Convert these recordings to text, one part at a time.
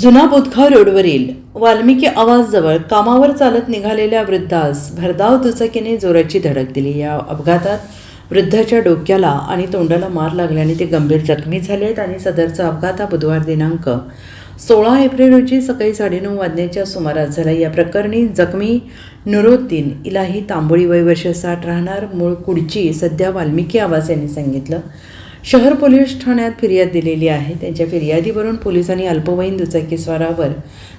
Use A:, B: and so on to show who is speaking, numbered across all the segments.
A: जुना बुधगाव रोडवरील वाल्मिकी आवाजजवळ कामावर चालत निघालेल्या वृद्धास भरधाव दुचाकीने जोराची धडक दिली. या अपघातात वृद्धाच्या डोक्याला आणि तोंडाला मार लागल्याने ते गंभीर जखमी झाले आहेत आणि सदरचा अपघात हा बुधवार दिनांक सोळा एप्रिल रोजी सकाळी साडेनऊ वाजण्याच्या सुमारास झाला. या प्रकरणी जखमी नुरोद्दीन इलाही तांबोळी वय वर्ष साठ राहणार मूळ कुडची सध्या वाल्मिकी आवाज यांनी सांगितलं. शहर पोलीस ठाण्यात फिर्याद दिलेली आहे. त्यांच्या फिर्यादीवरून पोलिसांनी अल्पवयीन दुचाकीस्वारावर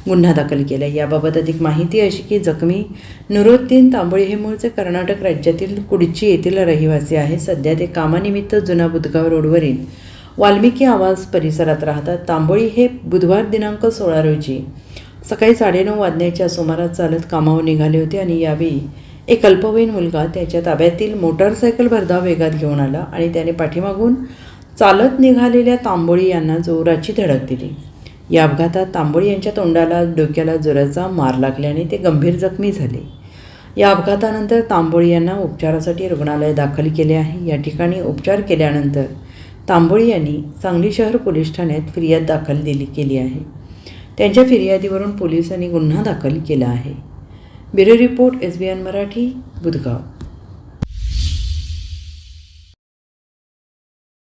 A: गुन्हा दाखल केला. याबाबत अधिक माहिती अशी की जखमी नुरोद्दीन तांबोळी हे मूळचे कर्नाटक राज्यातील कुडची येथील रहिवासी आहे सध्या ते कामानिमित्त जुना बुधगाव रोडवरील वाल्मिकी आवास परिसरात राहतात. तांबोळी हे बुधवार दिनांक सोळा रोजी सकाळी साडेनऊ वाजण्याच्या सुमारास चालत कामावर निघाले होते आणि यावेळी एक अल्पवयीन मुलगा त्याच्या ताब्यातील मोटारसायकल भरधाव वेगात घेऊन आला आणि त्याने पाठीमागून चालत निघालेल्या तांबोळी यांना जोराची धडक दिली. या अपघातात तांबोळी यांच्या तोंडाला डोक्याला जोराचा मार लागल्याने ते गंभीर जखमी झाले. या अपघातानंतर तांबोळी यांना उपचारासाठी रुग्णालय दाखल केले आहे. या ठिकाणी उपचार केल्यानंतर तांबोळी यांनी सांगली शहर पोलीस ठाण्यात फिर्याद दाखल दिली केली आहे. त्यांच्या फिर्यादीवरून पोलिसांनी गुन्हा दाखल केला आहे. Bureau report S B N Marathi Budhgaon